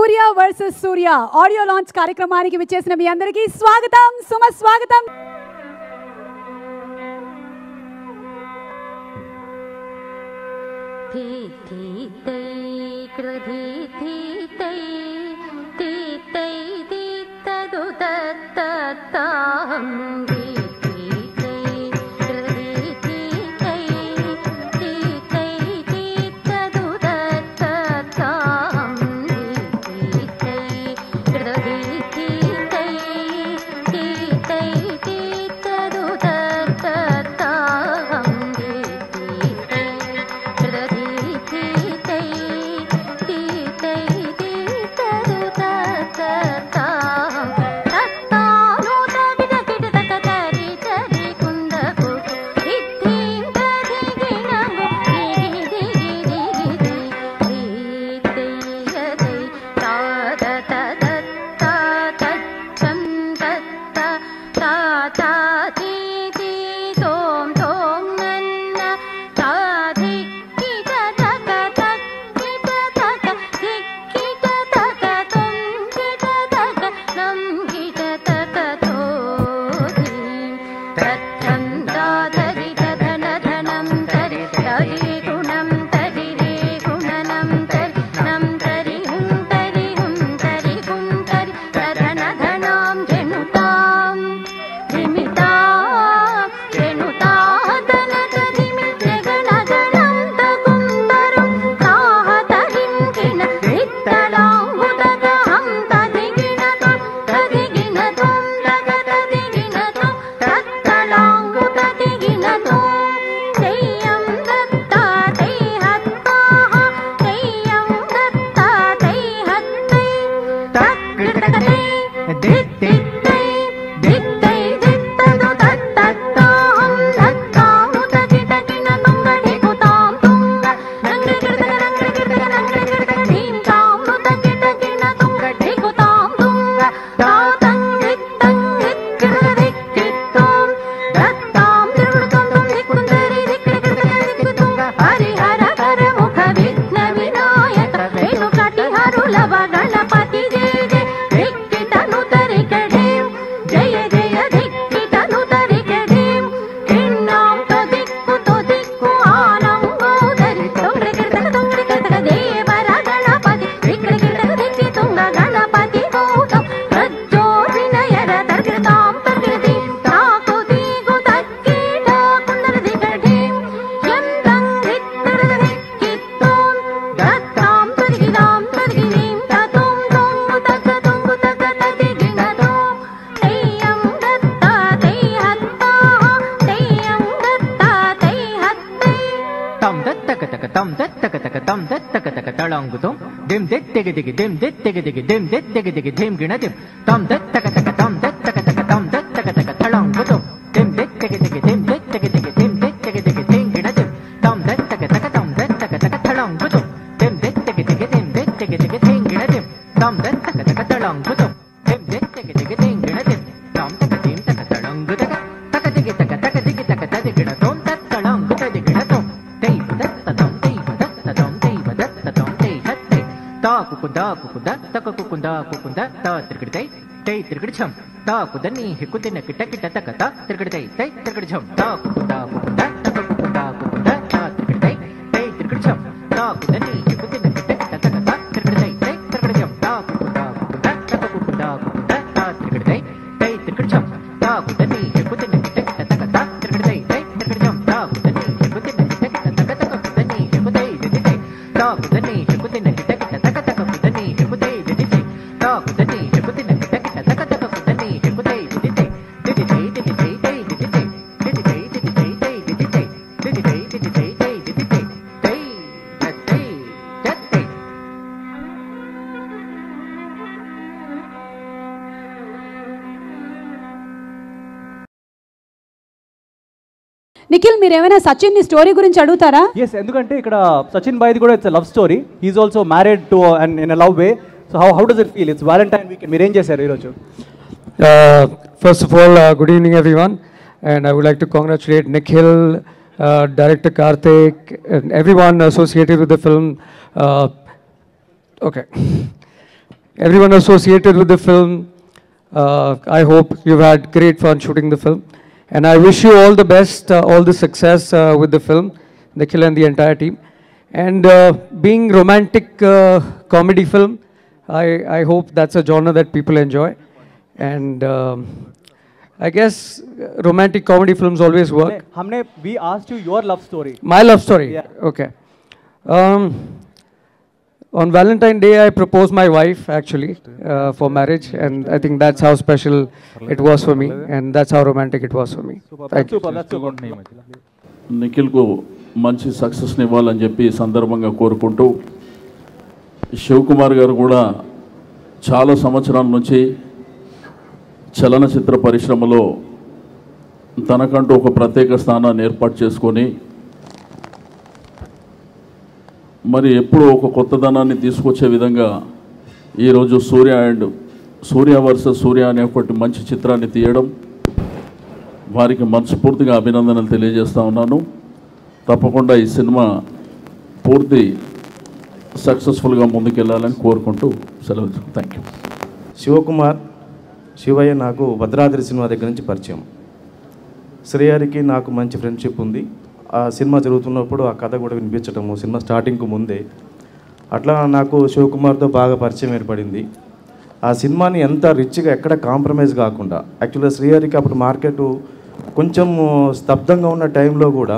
Surya versus Surya audio launch కార్యక్రమానికి విచ్చేసిన మీ అందరికీ స్వాగతం సుమ స్వాగతం తై తై తళంగుతం దిం దెత్తెగ దిగి దిం దెత్తెగ దిగి దిం దెత్తెగ దిగి ధిం గిణ దిం తం దత్తక తక తం తాకు కుదా కుకుద తక కుకుంద కుకుంద తా త్రికడి తై తై త్రికడి ఛం తాకు దన్ని హికుదిన కిట కిట తక తా త్రికడి తై తై త్రికడి ఛం తాకు కుదా కుకుంద తక కుకుంద కుకుంద తా త్రికడి తై తై త్రికడి ఛం తాకు దన్ని హికుదిన కిట కిట తక తా త్రికడి తై తై త్రికడి ఛం తాకు కుదా కుకుంద తక కుకుంద కుకుంద తా త్రికడి తై తై. త్రికడి నిఖిల్ మీరు ఏమైనా సచిన్ని స్టోరీ గురించి అడుగుతారా? ఎస్ ఎందుకంటే ఇక్కడ సచిన్ బాయ్ కూడా it's love story he's also married to in love way so how how does it feel it's Valentine weekend మీరు ఏం చేశారు ఈరోజు? First of all good evening every one and I would like to congratulate Nikhil director Karthik and every one associated with the film okay every one associated with the film I hope you had great for shooting the film And I wish you all the best, uh, all the success uh, with the film, Nikhil and the entire team. And uh, being romantic uh, comedy film, I, I hope that's a genre that people enjoy. And um, I guess uh, romantic comedy films always work. We asked you your love story. My love story? Yeah. Okay. Um, on Valentine Day, I proposed my wife actually uh, for marriage, and I think that's how special it was for me, and that's how romantic it was for me. Thank you. Super, that's super. నిఖిల్కు మంచి సక్సెస్ని ఇవ్వాలని చెప్పి సందర్భంగా కోరుకుంటూ శివకుమార్ గారు కూడా చాలా సంవత్సరాల నుంచి చలనచిత్ర పరిశ్రమలో తనకంటూ ఒక ప్రత్యేక స్థానాన్ని ఏర్పాటు చేసుకొని మరి ఎప్పుడూ ఒక కొత్తదనాన్ని తీసుకొచ్చే విధంగా ఈరోజు సూర్య అండ్ సూర్య వర్సెస్ సూర్య అనే ఒకటి మంచి చిత్రాన్ని తీయడం వారికి మనస్ఫూర్తిగా అభినందనలు తెలియజేస్తూ ఉన్నాను. తప్పకుండా ఈ సినిమా పూర్తి సక్సెస్ఫుల్గా ముందుకెళ్ళాలని కోరుకుంటూ సెలవు. థ్యాంక్ యూ శివకుమార్ శివయ్య నాకు భద్రాద్రి సినిమా దగ్గర నుంచి పరిచయం. శ్రేయారికి నాకు మంచి ఫ్రెండ్షిప్ ఉంది. ఆ సినిమా జరుగుతున్నప్పుడు ఆ కథ కూడా వినిపించటము సినిమా స్టార్టింగ్కు ముందే. అట్లా నాకు శివకుమార్తో బాగా పరిచయం ఏర్పడింది. ఆ సినిమాని ఎంత రిచ్గా ఎక్కడ కాంప్రమైజ్ కాకుండా యాక్చువల్గా శ్రీహరికి అప్పుడు మార్కెట్ కొంచెం స్తబ్దంగా ఉన్న టైంలో కూడా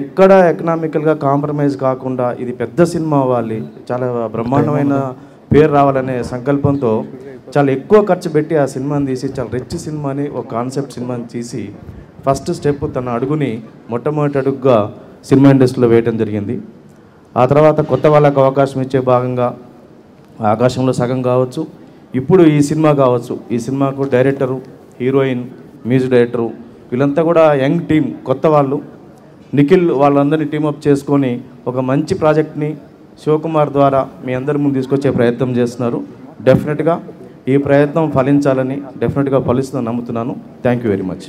ఎక్కడ ఎకనామికల్గా కాంప్రమైజ్ కాకుండా ఇది పెద్ద సినిమా అవ్వాలి చాలా బ్రహ్మాండమైన పేరు రావాలనే సంకల్పంతో చాలా ఎక్కువ ఖర్చు పెట్టి ఆ సినిమాని తీసి చాలా రిచ్ సినిమాని ఒక కాన్సెప్ట్ సినిమాని తీసి ఫస్ట్ స్టెప్ తన అడుగుని మొట్టమొదటి అడుగుగా సినిమా ఇండస్ట్రీలో వేయటం జరిగింది. ఆ తర్వాత కొత్త వాళ్ళకు అవకాశం ఇచ్చే భాగంగా ఆకాశంలో సగం కావచ్చు ఇప్పుడు ఈ సినిమా కావచ్చు. ఈ సినిమాకు డైరెక్టరు హీరోయిన్ మ్యూజిక్ డైరెక్టరు వీళ్ళంతా కూడా యంగ్ టీం కొత్త వాళ్ళు. నిఖిల్ వాళ్ళందరినీ టీమప్ చేసుకొని ఒక మంచి ప్రాజెక్ట్ని శివకుమార్ ద్వారా మీ అందరి ముందు తీసుకొచ్చే ప్రయత్నం చేస్తున్నారు. డెఫినెట్గా ఈ ప్రయత్నం ఫలించాలని డెఫినెట్గా ఫలిస్తుందని నమ్ముతున్నాను. థ్యాంక్ యూ వెరీ మచ్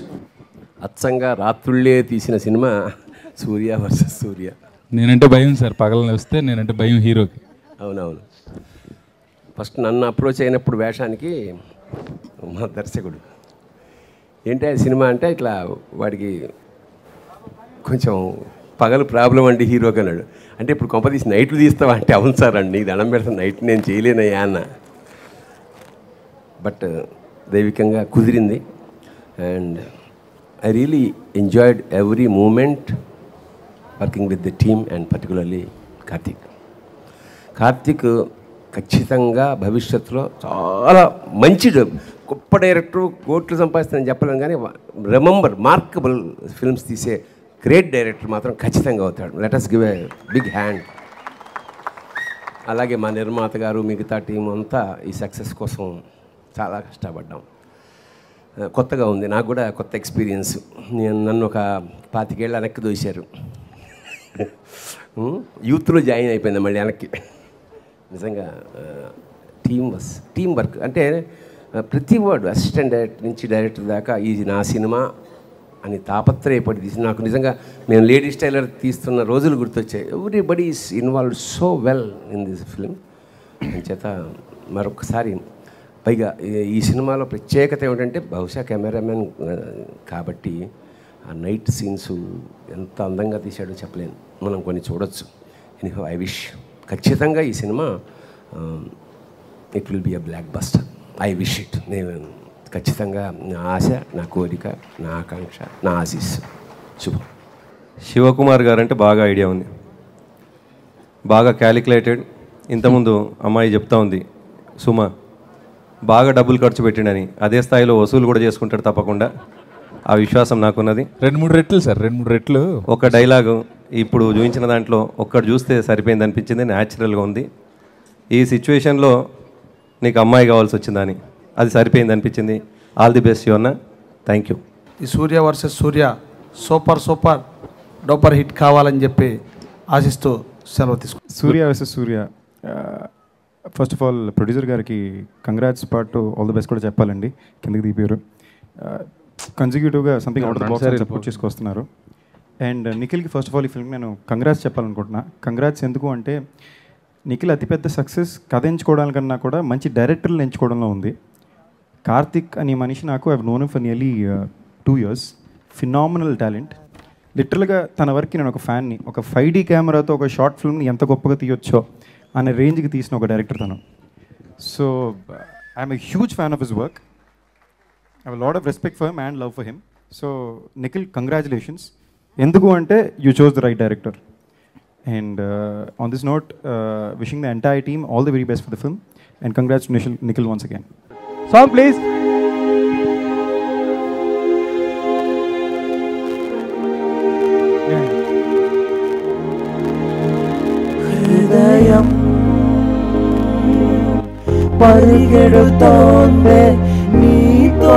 అచ్చంగా రాత్రుళ్ళే తీసిన సినిమా సూర్య వర్సెస్ సూర్య. నేనంటే భయం సార్ పగలని వస్తే నేనంటే భయం హీరోకి. అవునవును. ఫస్ట్ నన్ను అప్రోచ్ అయినప్పుడు వేషానికి మా దర్శకుడు. ఏంటి సినిమా అంటే ఇట్లా వాడికి కొంచెం పగలు ప్రాబ్లం అండి హీరోకి అన్నాడు. అంటే ఇప్పుడు కొంప తీసి నైట్లు తీస్తావా అంటే అవును సార్ అండి నీకు దండం పెడతాను నైట్ నేను చేయలేనయ్యా అన్న. బట్ దైవికంగా కుదిరింది. And I really enjoyed every moment working with the team and particularly Karthik Karthik ఖచ్చితంగా భవిష్యత్తులో చాలా మంచి గొప్ప డైరెక్టర్ కోట్లు సంపాదిస్తానని చెప్పలేను కానీ రిమంబర్ మార్కబుల్ ఫిల్మ్స్ తీసే గ్రేట్ డైరెక్టర్ మాత్రం ఖచ్చితంగా అవుతాడు. Let's give a big hand అలాగే మా నిర్మాత గారు మిగతా టీం అంతా ఈ సక్సెస్ కోసం చాలా కష్టపడ్డాం. కొత్తగా ఉంది నాకు కూడా కొత్త ఎక్స్పీరియన్స్ నేను నన్ను ఒక పాతికేళ్ళు వెనక్కి దోశారు. యూత్లో జాయిన్ అయిపోయింది మళ్ళీ వెనక్కి. నిజంగా టీం వర్స్ టీం వర్క్ అంటే ప్రతి వర్డ్ అసిస్టెంట్ డైరెక్టర్ నుంచి డైరెక్టర్ దాకా ఇది నా సినిమా అని తాపత్రయపడి తీసి నాకు నిజంగా మేము లేడీస్ టైలర్ తీస్తున్న రోజులు గుర్తొచ్చాయి. Everybody is involve so well in this film చేత మరొకసారి పైగా ఈ- సినిమాలో ప్రత్యేకత ఏమిటంటే బహుశా కెమెరామెన్ కాబట్టి ఆ నైట్ సీన్స్ ఎంత అందంగా తీశాడో చెప్పలేను మనం కొన్ని చూడొచ్చు. ఎనీహో ఐ విష్ ఖచ్చితంగా ఈ cinema it will be a blockbuster. I wish it. నేను ఖచ్చితంగా నా ఆశ నా కోరిక నా ఆకాంక్ష నా ఆశీస్ శుభం. శివకుమార్ గారు అంటే బాగా ఐడియా ఉంది. బాగా క్యాలిక్యులేటెడ్. ఇంతకుముందు అమ్మాయి చెప్తా ఉంది సుమ బాగా డబ్బులు ఖర్చు పెట్టిండని. అదే స్థాయిలో వసూలు కూడా చేసుకుంటాడు తప్పకుండా. ఆ విశ్వాసం నాకున్నది. రెండు మూడు రెట్లు సార్ రెండు మూడు రెట్లు. ఒక డైలాగు ఇప్పుడు చూపించిన దాంట్లో ఒక్కటి చూస్తే సరిపోయింది అనిపించింది న్యాచురల్గా ఉంది. ఈ సిచ్యువేషన్లో నీకు అమ్మాయి కావాల్సి వచ్చిందని. అది సరిపోయింది అనిపించింది. ఆల్ ది బెస్ట్ యువన్న థ్యాంక్ యూ. ఈ Surya versus Surya super super duper hit కావాలని చెప్పి ఆశిస్తూ సెలవు తీసుకు Surya versus Surya. First of all producer గారికి కంగ్రాట్స్ పాటు ఆల్ ది బెస్ట్ కూడా చెప్పాలండి. కిందకి దిగిపోయారు. కన్సిక్యూటివ్గా something out of box support చేసుకొస్తున్నారు. And నిఖిల్కి ఫస్ట్ ఆఫ్ ఆల్ ఈ ఫిల్మ్ నేను కంగ్రాట్స్ చెప్పాలనుకుంటున్నా. కంగ్రాట్స్ ఎందుకు అంటే నిఖిల్ అతిపెద్ద సక్సెస్ కథ ఎంచుకోవడానికన్నా కూడా మంచి డైరెక్టర్లు ఎంచుకోవడంలో ఉంది. కార్తిక్ అనే మనిషి నాకు I known for nearly two years phenomenal talent లిటరల్గా తన వరకు నేను ఒక ఫ్యాన్ని ఒక ఫైవ్ డీ కెమెరాతో ఒక షార్ట్ ఫిల్మ్ని ఎంత గొప్పగా తీయొచ్చో అనే రేంజ్కి తీసిన ఒక డైరెక్టర్ తను. So I'm a huge fan of his work I lot of respect for him and love for him so Nikhil congratulations ఎందుకు అంటే you chose the right director and on this note wishing the entire team all the very best for the film and congrats Nikhil Nikhil once again song please ನೀಗಿಡುತ್ತಾನೆ ನೀತೋ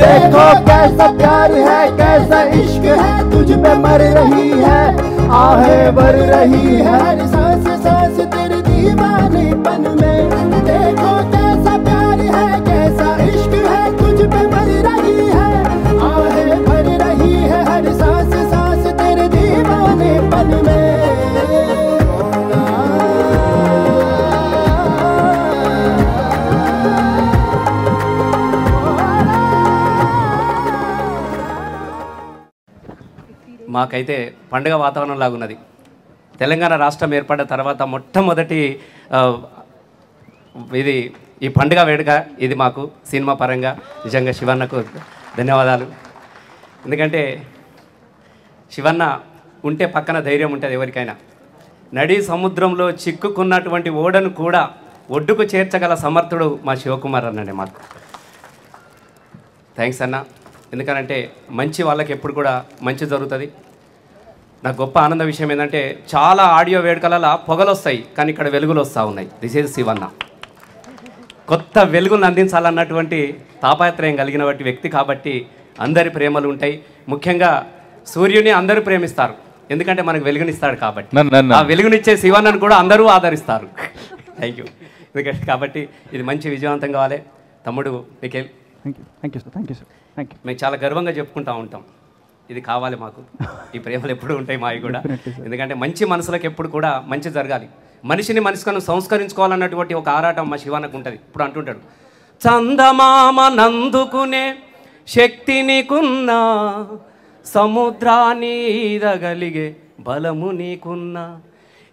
देखो कैसा प्यार है कैसा इश्क है तुझ पे मर रही है आहे भर रही है। सांस सांस तेरी दीवानी पन మాకైతే పండుగ వాతావరణం లాగున్నది. తెలంగాణ రాష్ట్రం ఏర్పడిన తర్వాత మొట్టమొదటి ఇది ఈ పండుగ వేడుక ఇది మాకు సినిమా పరంగా. నిజంగా శివన్నకు ధన్యవాదాలు. ఎందుకంటే శివన్న ఉంటే పక్కన ధైర్యం ఉంటుంది ఎవరికైనా. నడి సముద్రంలో చిక్కుకున్నటువంటి ఓడను కూడా ఒడ్డుకు చేర్చగల సమర్థుడు మా శివకుమార్ అన్నండి మాకు. థ్యాంక్స్ అన్న. ఎందుకనంటే మంచి వాళ్ళకి ఎప్పుడు కూడా మంచి జరుగుతుంది. నాకు గొప్ప ఆనంద విషయం ఏంటంటే చాలా ఆడియో వేడుకలలో పొగలు వస్తాయి కానీ ఇక్కడ వెలుగులు వస్తూ ఉన్నాయి. దిస్ ఈజ్ శివన్న కొత్త వెలుగులను అందించాలన్నటువంటి తాపాత్రయం కలిగిన వంటి వ్యక్తి కాబట్టి అందరి ప్రేమలు ఉంటాయి. ముఖ్యంగా సూర్యుని అందరూ ప్రేమిస్తారు. ఎందుకంటే మనకు వెలుగునిస్తాడు కాబట్టి. ఆ వెలుగునిచ్చే శివన్నను కూడా అందరూ ఆదరిస్తారు. థ్యాంక్ యూ ఎందుకంటే కాబట్టి ఇది మంచి విజయవంతం కావాలి. తమ్ముడు Nikhil thank you thank you sir thank you sir thank you మేము చాలా గర్వంగా చెప్పుకుంటా ఉంటాం. ఇది కావాలి మాకు. ఈ ప్రేమలు ఎప్పుడు ఉంటాయి మావి కూడా. ఎందుకంటే మంచి మనసులకు ఎప్పుడు కూడా మంచి జరగాలి. మనిషిని మనిషికను సంస్కరించుకోవాలన్నటువంటి ఒక ఆరాటం మా శివానికి ఉంటుంది. ఇప్పుడు అంటుంటాడు చందమామ నందుకునే శక్తి నీకున్నా సముద్రాన్ని ఈదగలిగే బలము నీకున్నా.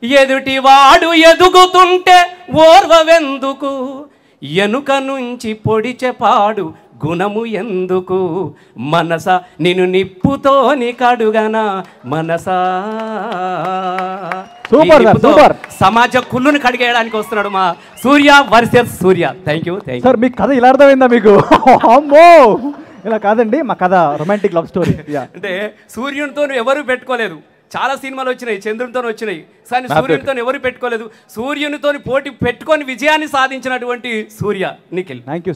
ఎదుటివాడు ఎదుగుతుంటే ఓర్వవెందుకు? ఎనుక నుంచి పొడిచె పాడు గుణము ఎందుకు? మనస నిన్ను నిప్పుతోని కడుగన? మనసా. సమాజ కుళ్ళును కడిగేయడానికి వస్తున్నాడు మా Surya versus Surya. Thank you thank sir మీ కథ ఇలా అర్థమైందా మీకు? అమ్మో! ఇలా కాదండి మా కథ రొమాంటిక్ లవ్ స్టోరీ అంటే సూర్యునితో ఎవరు పెట్టుకోలేదు. చాలా సినిమాలు వచ్చినాయి చంద్రునితో వచ్చినాయి. కానీ సూర్యునితో ఎవరు పెట్టుకోలేదు. సూర్యునితో పోటీ పెట్టుకొని విజయాన్ని సాధించినటువంటి సూర్య నిఖిల్. Thank you